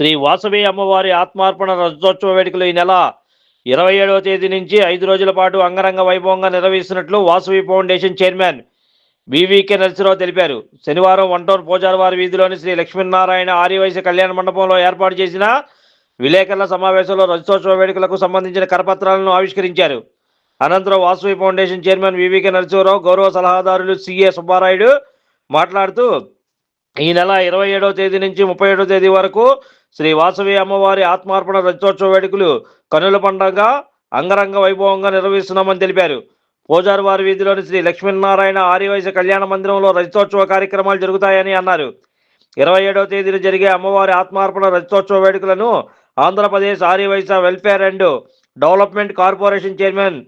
శ్రీ వాసవి అమ్మవారి ఆత్మార్పణ రజతోత్సవ వేడుకలు ఈ నెల ఇరవై ఏడవ తేదీ నుంచి ఐదు రోజుల పాటు అంగరంగ వైభవంగా నిర్వహిస్తున్నట్లు Vasavi foundation chairman VVK Narasimharao తెలిపారు. శనివారం వంటూరు పోజారవారి వీధిలోని శ్రీ లక్ష్మీనారాయణ ఆర్యవైశ్య కళ్యాణ మండపంలో ఏర్పాటు చేసిన విలేకరుల సమావేశంలో రజతోత్సవ వేడుకలకు సంబంధించిన కరపత్రాలను ఆవిష్కరించారు. అనంతరం Vasavi foundation chairman VVK Narasimharao గౌరవ సలహాదారులు సిఏ సుబ్బారాయుడు మాట్లాడుతూ ఈ నెల ఇరవై ఏడవ తేదీ నుంచి ముప్పై ఏడవ తేదీ వరకు శ్రీ వాసవి అమ్మవారి ఆత్మార్పణ రజతోత్సవ వేడుకలు కనుల పండగ అంగరంగ వైభవంగా నిర్వహిస్తున్నామని తెలిపారు. పోజారు వారి వీధిలోని శ్రీ లక్ష్మీనారాయణ ఆర్యవైశ్య కళ్యాణ మందిరంలో రజతోత్సవ కార్యక్రమాలు జరుగుతాయని అన్నారు. ఇరవై ఏడవ తేదీన జరిగే అమ్మవారి ఆత్మార్పణ రజతోత్సవ వేడుకలను Andhra Pradesh Aryavysya welfare and development corporation chairman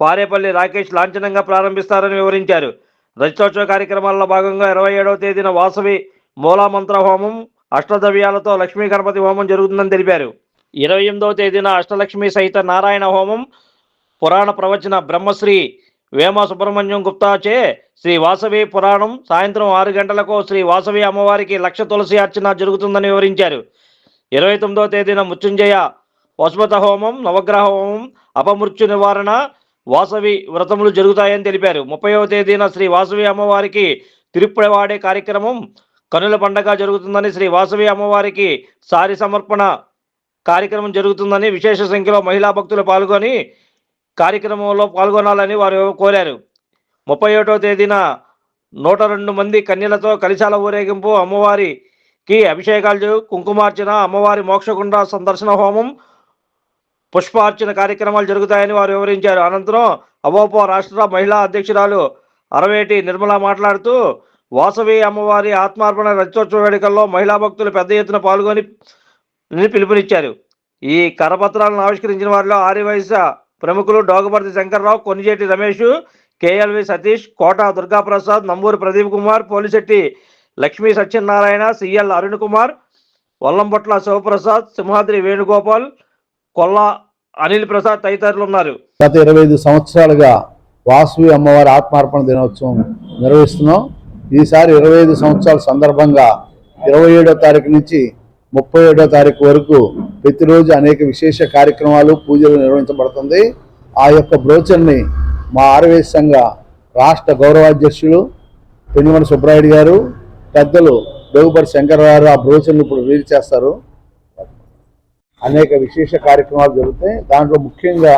Parepalli Rakesh లాంఛనంగా ప్రారంభిస్తారని వివరించారు. రజతోత్సవ కార్యక్రమాల్లో భాగంగా ఇరవై ఏడవ తేదీన వాసవి మూలామంత్ర హోమం అష్టద్రవ్యాలతో లక్ష్మీ గణపతి హోమం జరుగుతుందని తెలిపారు. ఇరవై ఎనిమిదవ తేదీన అష్టలక్ష్మి సహిత నారాయణ హోమం పురాణ ప్రవచన బ్రహ్మశ్రీ వేమ సుబ్రహ్మణ్యం గుప్తాచే శ్రీ వాసవి పురాణం సాయంత్రం ఆరు గంటలకు శ్రీ వాసవి అమ్మవారికి లక్ష తులసి అర్చన జరుగుతుందని వివరించారు. ఇరవై తొమ్మిదవ తేదీన మృత్యుంజయ వసుమత హోమం నవగ్రహ హోమం అపమృత్యు నివారణ వాసవి వ్రతములు జరుగుతాయని తెలిపారు. ముప్పైవ తేదీన శ్రీ వాసవి అమ్మవారికి తిరుప్పుడవాడే కార్యక్రమం కనుల పండగ జరుగుతుందని శ్రీ వాసవి అమ్మవారికి సారి సమర్పణ కార్యక్రమం జరుగుతుందని విశేష సంఖ్యలో మహిళా భక్తులు పాల్గొని కార్యక్రమంలో పాల్గొనాలని వారు కోరారు. ముప్పై ఒకటో తేదీన నూట రెండు మంది కన్యలతో కలిశాల ఊరేగింపు అమ్మవారికి అభిషేకాలు కుంకుమార్చన అమ్మవారి మోక్షగుండ సందర్శన హోమం పుష్పార్చన కార్యక్రమాలు జరుగుతాయని వారు వివరించారు. అనంతరం అవోపో రాష్ట్ర మహిళా అధ్యక్షురాలు అరవేటి నిర్మల మాట్లాడుతూ వాసవి అమ్మవారి ఆత్మార్పణ రజతోత్సవ వేడుకల్లో మహిళా భక్తులు పెద్ద ఎత్తున పాల్గొని పిలుపునిచ్చారు. ఈ కరపత్రాలను ఆవిష్కరించిన వారిలో ఆర్యవైశ్య ప్రముఖులు డోగపర్తి శంకర్రావు కొనిజేటి రమేష్ కేఎల్వి సతీష్ కోట దుర్గాప్రసాద్ నంబూరు ప్రదీప్ కుమార్ పోలిశెట్టి లక్ష్మీ సత్యనారాయణ సిఎల్ అరుణ్ కుమార్ వల్లంపట్ల శివప్రసాద్ సింహాద్రి వేణుగోపాల్ కొల్లా అనిల్ ప్రసాద్ తదితరులు ఉన్నారు. గత ఇరవై ఐదు సంవత్సరాలుగా వాసవి అమ్మవారి ఆత్మార్పణ దినోత్సవం నిర్వహిస్తున్నాం. ఈసారి ఇరవై ఐదు సంవత్సరాల సందర్భంగా ఇరవై ఏడో తారీఖు నుంచి ముప్పై ఏడో తారీఖు వరకు ప్రతిరోజు అనేక విశేష కార్యక్రమాలు పూజలు నిర్వహించబడుతుంది. ఆ యొక్క బ్రోచర్ని మా ఆరవేశంగా సంఘ రాష్ట్ర గౌరవాధ్యక్షులు పెనుమల సుబ్రాయుడు గారు పెద్దలు డోగుపడి శంకర్ గారు ఆ బ్రోచర్ని ఇప్పుడు రిలీజ్ చేస్తారు. అనేక విశేష కార్యక్రమాలు జరుగుతాయి. దాంట్లో ముఖ్యంగా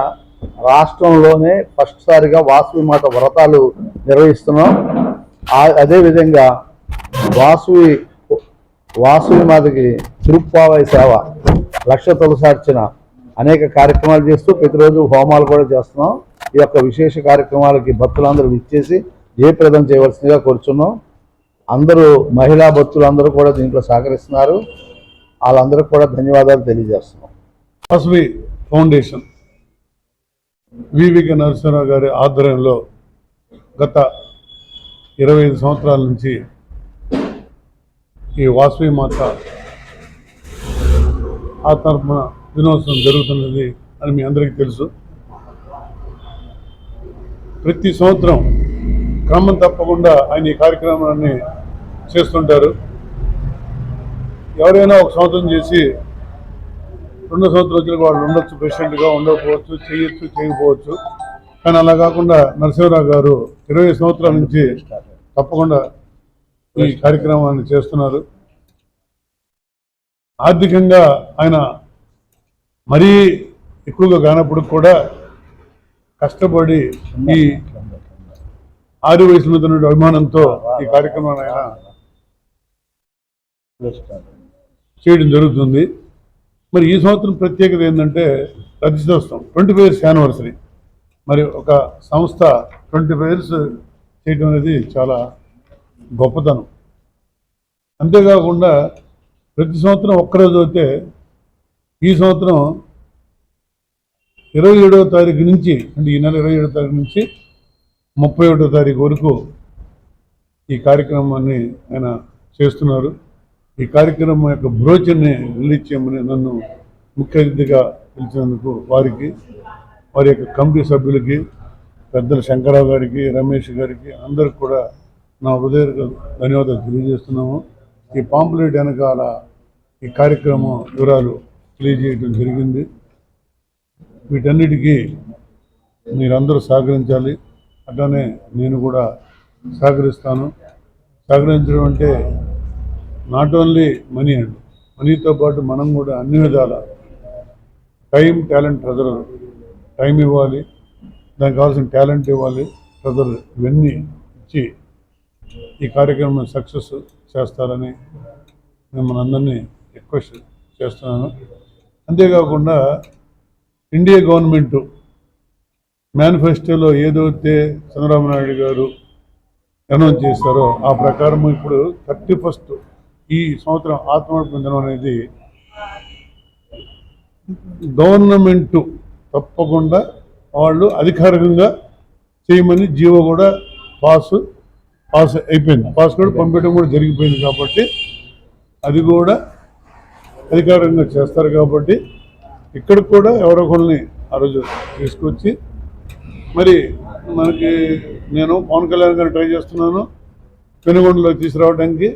రాష్ట్రంలోనే ఫస్ట్ సారిగా మాత వ్రతాలు నిర్వహిస్తున్నాం. అదేవిధంగా వాసువి వాసువి మాతకి తిరుప్పావై సేవ లక్ష తులసార్చన అనేక కార్యక్రమాలు చేస్తూ ప్రతిరోజు హోమాలు కూడా చేస్తున్నాం. ఈ యొక్క విశేష కార్యక్రమాలకి భక్తులందరూ ఇచ్చేసి జయప్రదం చేయవలసిందిగా కోరుచున్నాం. అందరూ మహిళా భక్తులందరూ కూడా దీంట్లో సహకరిస్తున్నారు. వాళ్ళందరికీ కూడా ధన్యవాదాలు తెలియజేస్తున్నాం. వాసువి ఫౌండేషన్ వివిక నరసింహరావు గారి ఆధ్వర్యంలో గత ఇరవై ఐదు సంవత్సరాల నుంచి ఈ వాసవి మాత ఆత్మార్పణ దినోత్సవం జరుగుతున్నది అని మీ అందరికీ తెలుసు. ప్రతి సంవత్సరం క్రమం తప్పకుండా ఆయన ఈ కార్యక్రమాన్ని చేస్తుంటారు. ఎవరైనా ఒక సంవత్సరం చేసి రెండు సంవత్సరం వచ్చిన వాళ్ళు ఉండొచ్చు ప్రెసిడెంట్గా ఉండకపోవచ్చు చేయొచ్చు చేయకపోవచ్చు. కానీ అలా కాకుండా నరసింహరావు గారు ఇరవై సంవత్సరాల నుంచి తప్పకుండా ఈ కార్యక్రమాన్ని చేస్తున్నారు. ఆర్థికంగా ఆయన మరీ ఎక్కువగా కానప్పుడు కూడా కష్టపడి ఈ ఆరు వయసు మీద ఉన్న అభిమానంతో ఈ కార్యక్రమాన్ని ఆయన చేయడం జరుగుతుంది. మరి ఈ సంవత్సరం ప్రత్యేకత ఏంటంటే రజతోత్సవం ట్వంటీ ఫైవ్ ఇయర్స్ యానివర్సరీ. మరి ఒక సంస్థ ట్వంటీ ఫైవ్ ఇయర్స్ చేయడం అనేది చాలా గొప్పతనం. అంతేకాకుండా ప్రతి సంవత్సరం ఒక్కరోజు అయితే ఈ సంవత్సరం ఇరవై ఏడవ తారీఖు నుంచి అంటే ఈ నెల ఇరవై ఏడవ తారీఖు నుంచి ముప్పై ఒకటో తారీఖు వరకు ఈ కార్యక్రమాన్ని ఆయన చేస్తున్నారు. ఈ కార్యక్రమం యొక్క బ్రోచర్ని రిలీజ్ చేయమని నన్ను ముఖ్య అతిథిగా పిలిచినందుకు వారికి వారి యొక్క కమిటీ సభ్యులకి పెద్దల శంకరరావు గారికి రమేష్ గారికి అందరికి కూడా నా హృదయ ధన్యవాదాలు తెలియజేస్తున్నాము. ఈ పాంప్లెట్ వెనకాల ఈ కార్యక్రమం వివరాలు తెలియజేయడం జరిగింది. వీటన్నిటికీ మీరందరూ సహకరించాలి. అట్లానే నేను కూడా సహకరిస్తాను. సహకరించడం అంటే నాట్ ఓన్లీ మనీ అండి మనీతో పాటు మనం కూడా అన్ని విధాల టైం టాలెంట్ ప్రజలు టైం ఇవ్వాలి. దానికి కావాల్సిన టాలెంట్ ఇవ్వాలి. బ్రదర్ ఇవన్నీ ఇచ్చి ఈ కార్యక్రమం సక్సెస్ చేస్తారని మిమ్మల్ని అందరినీ రిక్వెస్ట్ చేస్తున్నాను. అంతేకాకుండా ఇండియా గవర్నమెంట్ మేనిఫెస్టోలో ఏదైతే చంద్రబాబు నాయుడు గారు అనౌన్స్ చేశారో ఆ ప్రకారం ఇప్పుడు థర్టీ ఫస్ట్ ఈ సంవత్సరం ఆత్మహత్య అనేది గవర్నమెంట్ తప్పకుండా వాళ్ళు అధికారికంగా చేయమని జీవో కూడా పాస్ పాస్ అయిపోయింది. పాస్ కూడా పంపించడం కూడా జరిగిపోయింది కాబట్టి అది కూడా అధికారంగా చేస్తారు కాబట్టి ఇక్కడ కూడా ఎవరో ఒకరిని ఆ రోజు తీసుకొచ్చి మరి మనకి నేను పవన్ కళ్యాణ్ గారిని ట్రై చేస్తున్నాను పెనుగొండలో తీసుకురావడానికి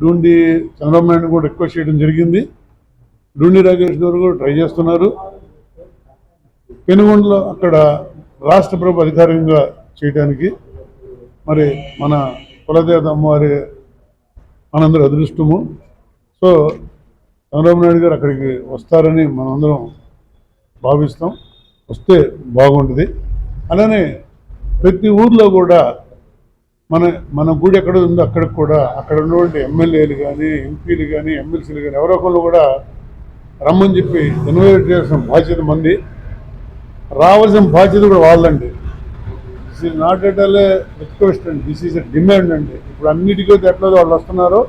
డూండి చంద్రబాబు నాయుడు కూడా రిక్వెస్ట్ చేయడం జరిగింది. డూండి రాకేష్ గారు కూడా ట్రై చేస్తున్నారు. పెనుగొండలో అక్కడ రాష్ట్ర ప్రభు అధికారికంగా చేయడానికి మరి మన కులదేవత అమ్మవారి మనందరి అదృష్టము. సో చంద్రబాబు నాయుడు గారు అక్కడికి వస్తారని మనందరం భావిస్తాం. వస్తే బాగుంటుంది. అలానే ప్రతి ఊర్లో కూడా మన మన గుడి ఎక్కడ ఉందో అక్కడికి కూడా అక్కడ ఉన్నటువంటి ఎమ్మెల్యేలు కానీ ఎంపీలు కానీ ఎమ్మెల్సీలు కానీ ఎవరో ఒకళ్ళు కూడా రమ్మని చెప్పి ఇన్వైట్ చేసిన బాధ్యత మంది. రావాల్సిన బాధ్యత కూడా వాళ్ళండి. This is not at all request అండి. దిస్ ఈజ్ డిమాండ్ అండి. ఇప్పుడు అన్నిటికీ ఎట్లా వాళ్ళు వస్తున్నారో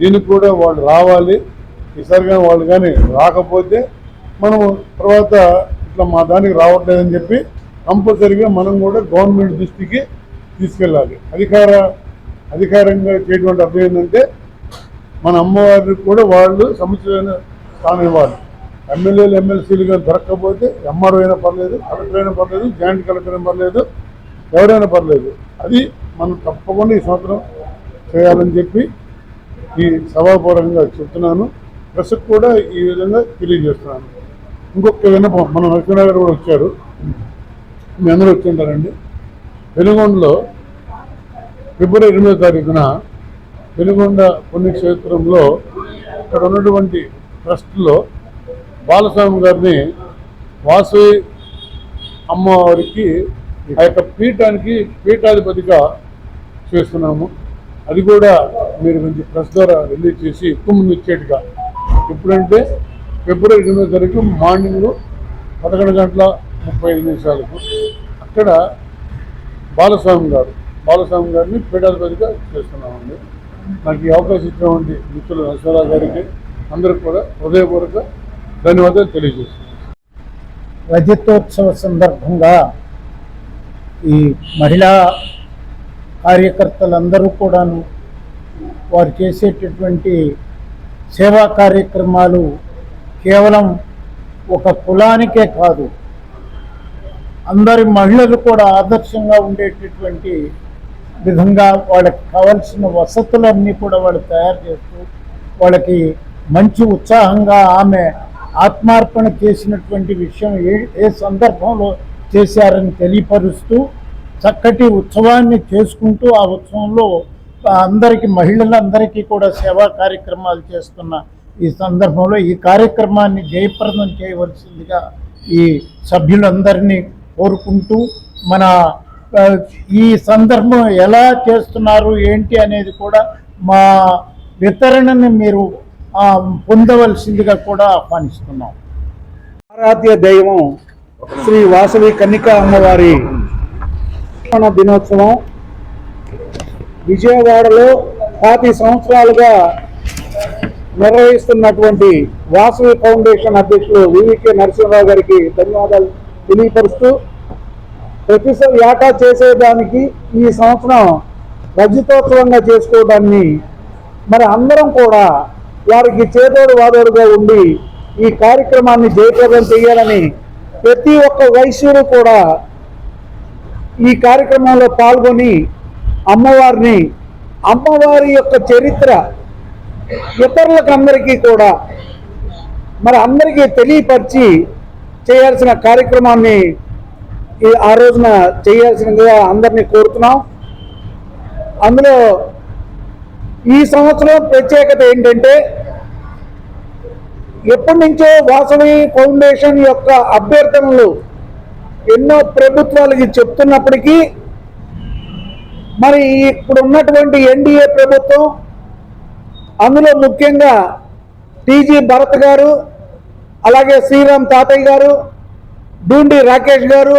దీనికి కూడా వాళ్ళు రావాలి. ఈసారి కానీ వాళ్ళు కానీ రాకపోతే మనము తర్వాత ఇట్లా మా దానికి రావట్లేదని చెప్పి కంపల్సరీగా మనం కూడా గవర్నమెంట్ దృష్టికి తీసుకెళ్ళాలి. అధికార అధికారంగా చేయటువంటి అర్థం ఏంటంటే మన అమ్మవారికి కూడా వాళ్ళు సముచితమైన స్థానం ఇవ్వాలి. ఎమ్మెల్యేలు ఎమ్మెల్సీలు కానీ దొరక్కపోతే ఎంఆర్ఓ అయినా పర్లేదు కలెక్టర్ అయినా పర్లేదు జాయింట్ కలెక్టర్ అయినా పర్లేదు ఎవరైనా పర్లేదు. అది మనం తప్పకుండా ఈ సంవత్సరం చేయాలని చెప్పి ఈ సభాపూర్వకంగా చెప్తున్నాను. ప్రసక్ కూడా ఈ విధంగా తెలియజేస్తున్నాను. ఇంకొక విన్నపం మన నరసింహ కూడా వచ్చారు. మీ అందరూ వచ్చింటారండి వెలుగొండలో ఫిబ్రవరి ఎనిమిదో తారీఖున వెలుగొండ పుణ్యక్షేత్రంలో ఇక్కడ ఉన్నటువంటి ట్రస్ట్లో బాలస్వామి గారిని వాసవి అమ్మవారికి ఆ యొక్క పీఠానికి పీఠాధిపతిగా చేస్తున్నాము. అది కూడా మీరు కొంచెం ప్రెస్ ద్వారా రిలీజ్ చేసి ఎక్కువ ముందు వచ్చేట్టుగా ఎప్పుడంటే ఫిబ్రవరి ఎనిమిదో తారీఖు మార్నింగ్ పదకొండు గంటల ముప్పై ఐదు నిమిషాలకు అక్కడ బాలస్వామి గారు బాలస్వామి గారిని పీఠాధిపతిగా చేస్తున్నామండి. నాకు ఈ అవకాశం ఇచ్చినటువంటి మిత్రులు నరసరావు గారికి అందరికి కూడా హృదయపూర్వక ధన్యవాదాలు తెలియజేస్తున్నాను. రజతోత్సవ సందర్భంగా ఈ మహిళా కార్యకర్తలందరూ కూడాను వారు చేసేటటువంటి సేవా కార్యక్రమాలు కేవలం ఒక కులానికే కాదు అందరి మహిళలు కూడా ఆదర్శంగా ఉండేటటువంటి విధంగా వాళ్ళకి కావాల్సిన వసతులన్నీ కూడా వాళ్ళు తయారు చేస్తూ వాళ్ళకి మంచి ఉత్సాహంగా ఆమె ఆత్మార్పణ చేసినటువంటి విషయం ఏ ఏ సందర్భంలో చేశారని తెలియపరుస్తూ చక్కటి ఉత్సవాన్ని చేసుకుంటూ ఆ ఉత్సవంలో అందరికీ మహిళలందరికీ కూడా సేవా కార్యక్రమాలు చేస్తున్న ఈ సందర్భంలో ఈ కార్యక్రమాన్ని జయప్రదం చేయవలసిందిగా ఈ సభ్యులందరినీ కోరుకుంటూ మన ఈ సందర్భం ఎలా చేస్తున్నారు ఏంటి అనేది కూడా మా వితరణని మీరు పొందవలసిందిగా కూడా ఆహ్వానిస్తున్నాం. ఆరాధ్య దైవం శ్రీ వాసవి కన్నికా అమ్మవారి మన దినోత్సవం విజయవాడలో పాతి సంవత్సరాలుగా నిర్వహిస్తున్నటువంటి వాసవి ఫౌండేషన్ అధ్యక్షులు వివికే నరసింహరావు గారికి ధన్యవాదాలు తెలియపరుస్తూ ప్రతి స- ఏటా చేసేదానికి ఈ సంవత్సరం రజతోత్సవంగా చేసుకోవడాన్ని మరి అందరం కూడా వారికి చేదోడు వాదోడుగా ఉండి ఈ కార్యక్రమాన్ని జయప్రదం చేయాలని ప్రతి ఒక్క వైశ్యుడు కూడా ఈ కార్యక్రమంలో పాల్గొని అమ్మవారిని అమ్మవారి యొక్క చరిత్ర ఇతరులకందరికీ కూడా మరి అందరికీ తెలియపరిచి చేయాల్సిన కార్యక్రమాన్ని ఈ ఆ రోజున చేయాల్సినదిగా అందరినీ కోరుతున్నాం. అందులో ఈ సంవత్సరం ప్రత్యేకత ఏంటంటే ఎప్పటి నుంచో వాసవి ఫౌండేషన్ యొక్క అభ్యర్థనలు ఎన్నో ప్రభుత్వాలకి చెప్తున్నప్పటికీ మరి ఇప్పుడు ఉన్నటువంటి ఎన్డీఏ ప్రభుత్వం అందులో ముఖ్యంగా టీజీ భరత్ గారు అలాగే శ్రీరామ్ తాతయ్య గారు డూండి రాకేష్ గారు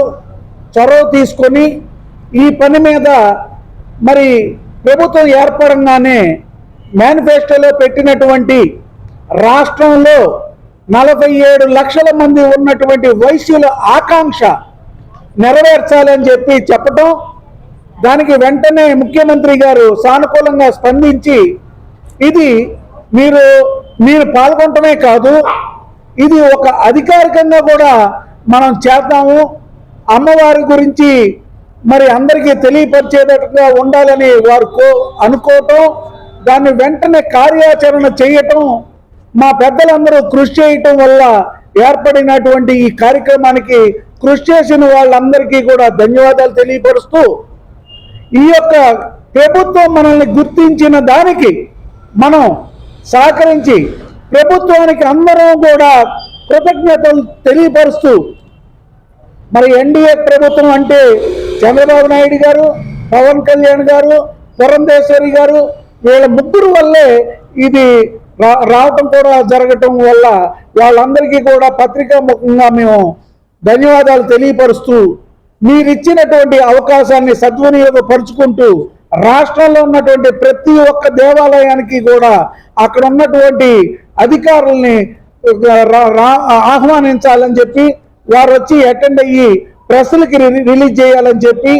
చొరవ తీసుకొని ఈ పని మీద మరి ప్రభుత్వం ఏర్పడంగానే మేనిఫెస్టోలో పెట్టినటువంటి రాష్ట్రంలో నలభై ఏడు లక్షల మంది ఉన్నటువంటి వైశ్యుల ఆకాంక్ష నెరవేర్చాలని చెప్పి చెప్పటం దానికి వెంటనే ముఖ్యమంత్రి గారు సానుకూలంగా స్పందించి ఇది మీరు మీరు పాల్గొనటమే కాదు ఇది ఒక అధికారికంగా కూడా మనం చేద్దాము అమ్మవారి గురించి మరి అందరికీ తెలియపరిచేటట్టుగా ఉండాలని వారు కో అనుకోవటం దాన్ని వెంటనే కార్యాచరణ చేయటం మా పెద్దలందరూ కృషి చేయటం వల్ల ఏర్పడినటువంటి ఈ కార్యక్రమానికి కృషి చేసిన వాళ్ళందరికీ కూడా ధన్యవాదాలు తెలియపరుస్తూ ఈ యొక్క ప్రభుత్వం మనల్ని గుర్తించిన దానికి మనం సహకరించి ప్రభుత్వానికి అందరం కూడా కృతజ్ఞతలు తెలియపరుస్తూ మరి ఎన్డీఏ ప్రభుత్వం అంటే చంద్రబాబు నాయుడు గారు పవన్ కళ్యాణ్ గారు పురంధేశ్వరి గారు వీళ్ళ ముగ్గురు వల్లే ఇది రా- రావటం కూడా జరగటం వల్ల వాళ్ళందరికీ కూడా పత్రికా ముఖంగా మేము ధన్యవాదాలు తెలియపరుస్తూ మీరు ఇచ్చినటువంటి అవకాశాన్ని సద్వినియోగపరుచుకుంటూ రాష్ట్రంలో ఉన్నటువంటి ప్రతి ఒక్క దేవాలయానికి కూడా అక్కడ ఉన్నటువంటి అధికారుల్ని ఆహ్వానించాలని చెప్పి వారు వచ్చి అటెండ్ అయ్యి ప్రెస్లకి రి- రిలీజ్ చేయాలని చెప్పి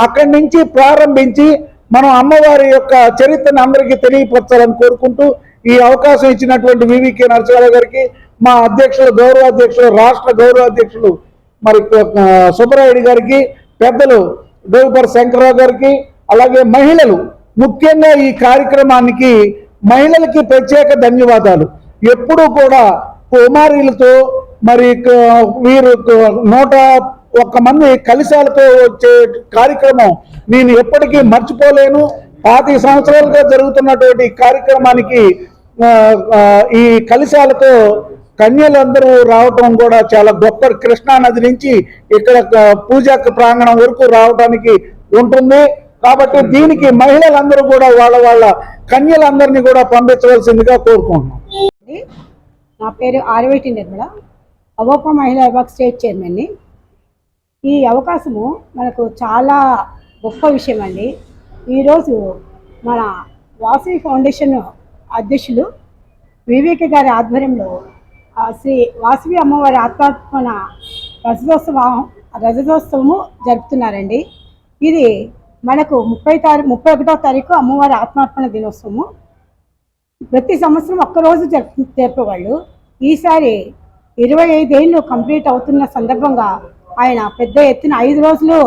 అక్కడి నుంచి ప్రారంభించి మనం అమ్మవారి యొక్క చరిత్రను అందరికీ తెలియపరచాలని కోరుకుంటూ ఈ అవకాశం ఇచ్చినటువంటి వివికే నరసింహారావు గారికి మా అధ్యక్షులు గౌరవ అధ్యక్షులు రాష్ట్ర గౌరవ అధ్యక్షులు మరి సుబ్బరాయుడు గారికి పెద్దలు డోగుపర్ శంకరరావు గారికి అలాగే మహిళలు. ముఖ్యంగా ఈ కార్యక్రమానికి మహిళలకి ప్రత్యేక ధన్యవాదాలు. ఎప్పుడూ కూడా కుమారీలతో మరి మీరు వీరు నూట ఒక్క మంది కలిశాలతో వచ్చే కార్యక్రమం నేను ఎప్పటికీ మర్చిపోలేను. పాతి సంవత్సరాలుగా జరుగుతున్నటువంటి కార్యక్రమానికి ఈ కలిశాలతో కన్యలందరూ రావటం కూడా చాలా గొప్ప కృష్ణా నది నుంచి ఇక్కడ పూజా ప్రాంగణం వరకు రావడానికి ఉంటుంది. కాబట్టి దీనికి మహిళలందరూ కూడా వాళ్ళ వాళ్ళ కన్యలందరినీ కూడా పంపించవలసిందిగా కోరుకుంటున్నాం. నా పేరు ఆరవేటి నిర్మల. అవోప మహిళా విభాగ్ స్టేట్ చైర్మన్ని. ఈ అవకాశము మనకు చాలా గొప్ప విషయం అండి ఈరోజు మన వాసవి ఫౌండేషన్ అధ్యక్షులు వివేక గారి ఆధ్వర్యంలో ఆ శ్రీ వాసవి అమ్మవారి ఆత్మాత్మన రజతోత్సవం రజతోత్సవము జరుపుతున్నారండి. ఇది మనకు ముప్పై తారీఖు ముప్పై ఒకటో తారీఖు అమ్మవారి ఆత్మార్పణ దినోత్సవము. ప్రతి సంవత్సరం ఒక్కరోజు జరుపు జరిపేవాళ్ళు. ఈసారి ఇరవై ఐదేళ్ళు కంప్లీట్ అవుతున్న సందర్భంగా ఆయన పెద్ద ఎత్తున ఐదు రోజులు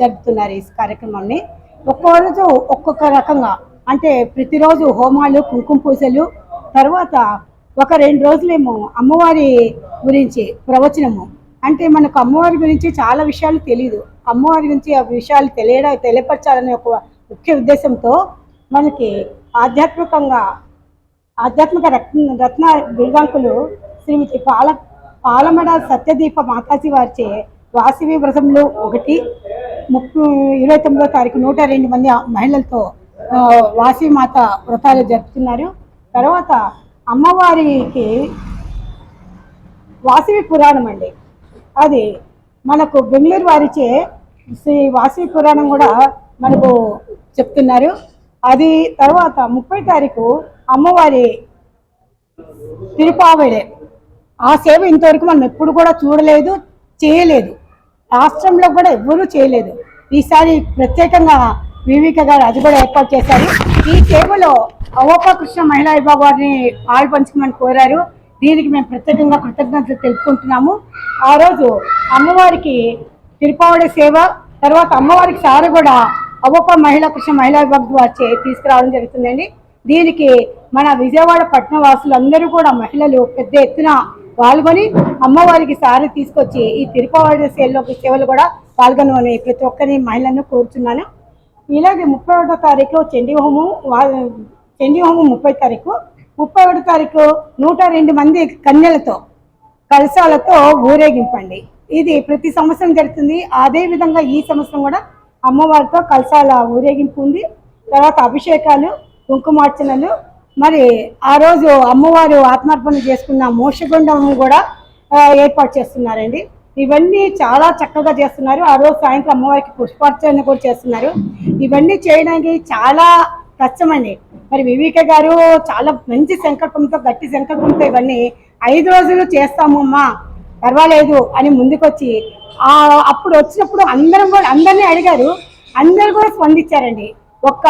జరుపుతున్నారు ఈ కార్యక్రమాన్ని. ఒక్కో రోజు ఒక్కొక్క రకంగా అంటే ప్రతిరోజు హోమాలు కుంకుమ పూజలు తర్వాత ఒక రెండు రోజులేమో అమ్మవారి గురించి ప్రవచనము. అంటే మనకు అమ్మవారి గురించి చాలా విషయాలు తెలియదు అమ్మవారి గురించి ఆ విషయాలు తెలియడం తెలియపరచాలనే ఒక ముఖ్య ఉద్దేశంతో మనకి ఆధ్యాత్మికంగా ఆధ్యాత్మిక రత్న రత్న బిరుదాంకులు శ్రీమతి పాల పాలమడ సత్యదీప మాతాజీ వారిచే వాసవి వ్రతంలో ఒకటి ముప్పై ఇరవై తొమ్మిదో తారీఖు నూట రెండు మంది మహిళలతో వాసవి మాత వ్రతాలు జరుపుతున్నారు. తర్వాత అమ్మవారికి వాసవి పురాణం అండి. అది మనకు బెంగళూరు వారిచే శ్రీ వాసవి పురాణం కూడా మనకు చెప్తున్నారు. అది తర్వాత ముప్పై తారీఖు అమ్మవారి తిరుపావడే ఆ సేవ ఇంతవరకు మనం ఎప్పుడు కూడా చూడలేదు చేయలేదు. రాష్ట్రంలో కూడా ఎవ్వరూ చేయలేదు. ఈసారి ప్రత్యేకంగా వివిక గారు అది కూడా ఏర్పాటు చేశారు. ఈ సేవలో అవోప కృష్ణ మహిళా విభాగ వారిని పాలు కోరారు. దీనికి మేము ప్రత్యేకంగా కృతజ్ఞతలు తెలుపుకుంటున్నాము. ఆ రోజు అమ్మవారికి తిరుపావడి సేవ తర్వాత అమ్మవారికి సారి కూడా అవోప మహిళా కృష్ణ మహిళా విభాగం వారిచే తీసుకురావడం జరుగుతుందండి. దీనికి మన విజయవాడ పట్టణ వాసులందరూ కూడా మహిళలు పెద్ద ఎత్తున పాల్గొని అమ్మవారికి సారి తీసుకొచ్చి ఈ తిరుపతి సేల్లో సేవలు కూడా పాల్గొనమని ప్రతి ఒక్కరి మహిళలను కోరుతున్నాను ఇలాగే ముప్పై ఒకటో తారీఖు చండీ హోమం చండీ హోమం ముప్పై తారీఖు. ముప్పై ఒకటో తారీఖు నూట రెండు మంది కన్యలతో కలశాలతో ఊరేగింపండి. ఇది ప్రతి సంవత్సరం జరుగుతుంది. అదే విధంగా ఈ సంవత్సరం కూడా అమ్మవారితో కలశాల ఊరేగింపు ఉంది. తర్వాత అభిషేకాలు కుంకుమార్చనలు మరి ఆ రోజు అమ్మవారు ఆత్మార్పణ చేసుకున్న మోక్షగుండం కూడా ఏర్పాటు చేస్తున్నారండి. ఇవన్నీ చాలా చక్కగా చేస్తున్నారు. ఆ రోజు సాయంత్రం అమ్మవారికి పుష్పార్చన కూడా చేస్తున్నారు. ఇవన్నీ చేయడానికి చాలా కష్టమండి. మరి వివేక గారు చాలా మంచి సంకల్పంతో గట్టి సంకల్పంతో ఇవన్నీ ఐదు రోజులు చేస్తామమ్మా పర్వాలేదు అని ముందుకొచ్చి ఆ అప్పుడు వచ్చినప్పుడు అందరం కూడా అందరినీ అడిగారు. అందరు కూడా స్పందించారండి. ఒక్క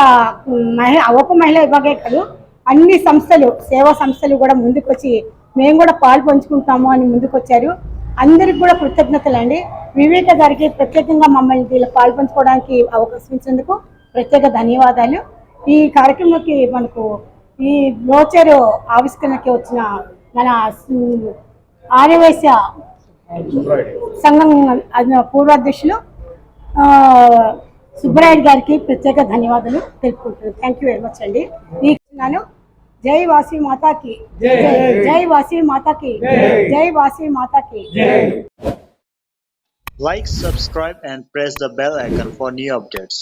మహిళ ఒక మహిళ ఇవ్వగే కాదు అన్ని సంస్థలు సేవా సంస్థలు కూడా ముందుకొచ్చి మేము కూడా పాలు పంచుకుంటాము అని ముందుకొచ్చారు. అందరికి కూడా కృతజ్ఞతలు అండి వివేక గారికి ప్రత్యేకంగా మమ్మల్ని దీనిలో పాలు పంచుకోవడానికి అవకాశం ఇచ్చినందుకు ప్రత్యేక ధన్యవాదాలు. ఈ కార్యక్రమంకి మనకు ఈ బ్రోచర్ ఆవిష్కరణకి వచ్చిన మన స్- ఆర్యవైశ్య సంఘం పూర్వాధ్యక్షులు సుబ్బరాయుడు గారికి ప్రత్యేక ధన్యవాదాలు తెలుపుకుంటున్నాను. థ్యాంక్ యూ వెరీ మచ్ అండి. ఈ నాను జై వాసి మాతాకి జై జై వాసి మాతాకి జై వాసి మాతాకి Like, subscribe, and press the bell icon for new updates.